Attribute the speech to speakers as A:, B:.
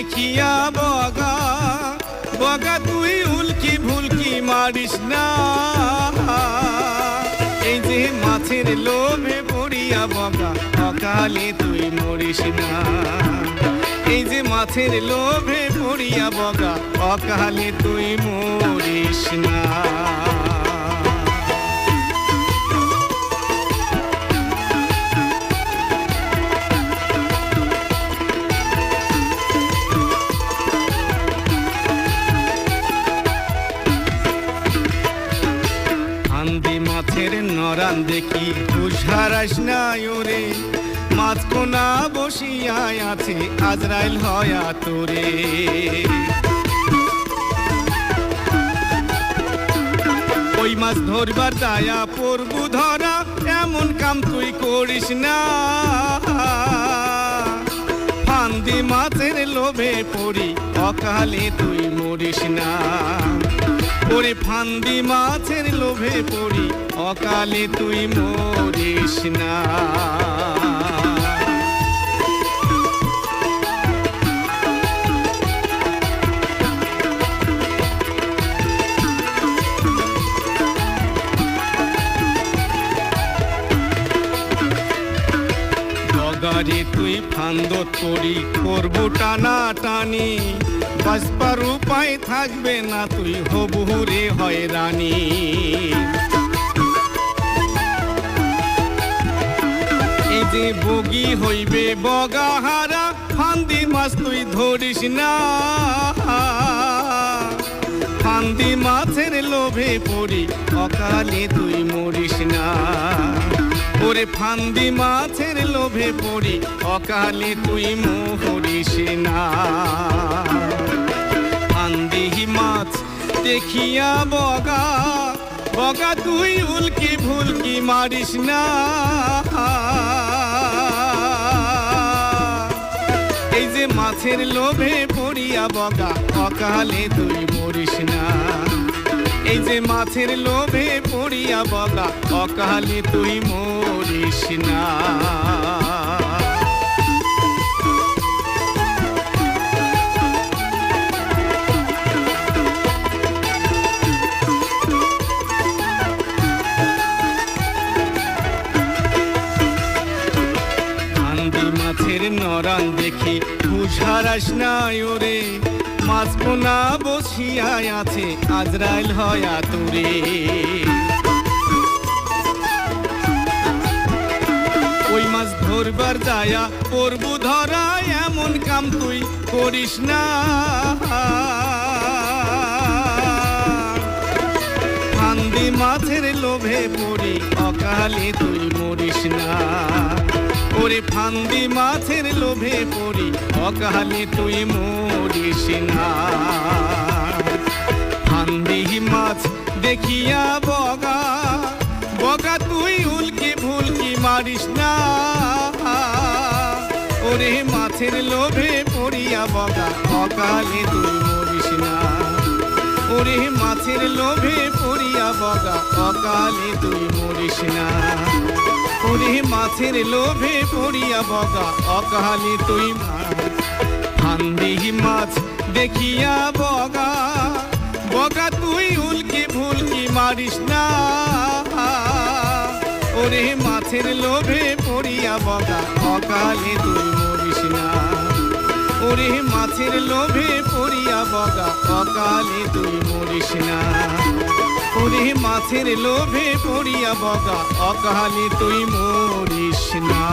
A: দেখিয়া বগা বগা তুই উল্কি ভুলকি মারিস না। এই যে মাছের লোভে পড়িয়া বগা, অকালে তুই মরিস না। এই যে মাছের লোভে পড়িয়া বগা, অকালে তুই মরিস না। মাছের নরান দেখি বুঝারাস না ওরে। মাছ কোনা বসিয়ায় আছে, আজরাইল হয়া তোরে। ওই মাছ ধরবার দায়া পড়বু ধরা, এমন কাম তুই করিস না। ফান্দি মাছের লোভে পড়ি, অকালে তুই মরিস না। ওরে ফান্দি মাছের লোভে পড়ি। অকালে তুই মরিস না। বগারে তুই ফান্দত করি করব টানা টানি বাসপার উপায় থাকবে না, তুই হবুরে হয় রানী এই যে বগি হইবে বগাহারা, ফান্দি মাছ তুই ধরিস না। ফান্দি মাছের লোভে পড়ি, অকালে তুই মরিস না। ওরে ফান্দি মাছের লোভে পড়ি, অকালে তুই মরিস না ফান্দি মাছ দেখিয়া বগা বগা তুই উল্কি ভুলকি মারিস না। এই যে মাছের লোভে পড়িয়া বগা, অকালে তুই মরিস না। এই যে মাছের লোভে পড়িয়া বগা, অকালে তুই মরিস না। মাছের নরান দেখি বুঝারাস না ওরে। মাছ পোনা বসিয়ায় আছে আজরাইল হয়া তোরে ধরবার যায়া পড়বু ধরা এমন কাম তুই করিস না। ফান্দি মাছের লোভে পড়ি, অকালে তুই মরিস না। ওরে ফান্দি মাছের লোভে পড়ি, অকালে তুই মরিস না। ফান্দি মাছ দেখিয়া বগা বগা তুই উল্কি ভুলকি মারিস না। ওরে মাছের লোভে পড়িয়া বগা, অকালে তুই মরিস না। ওরে মাছের লোভে পড়িয়া বগা, অকালে তুই মরিস না। ওরে মাছের লোভে পড়িয়া বগা, অকালে তুই মার। ফান্দি মাছ দেখিয়া বগা বগা তুই উল্কি ভুলকি মারিস না। ওরে মাছের লোভে পড়িয়া বগা, অকালে তুই ওরে মাছের লোভে পড়িয়া বগা অকালে তুই মরিস না। ওরে মাছের লোভে পড়িয়া বগা অকালে তুই মরিস না।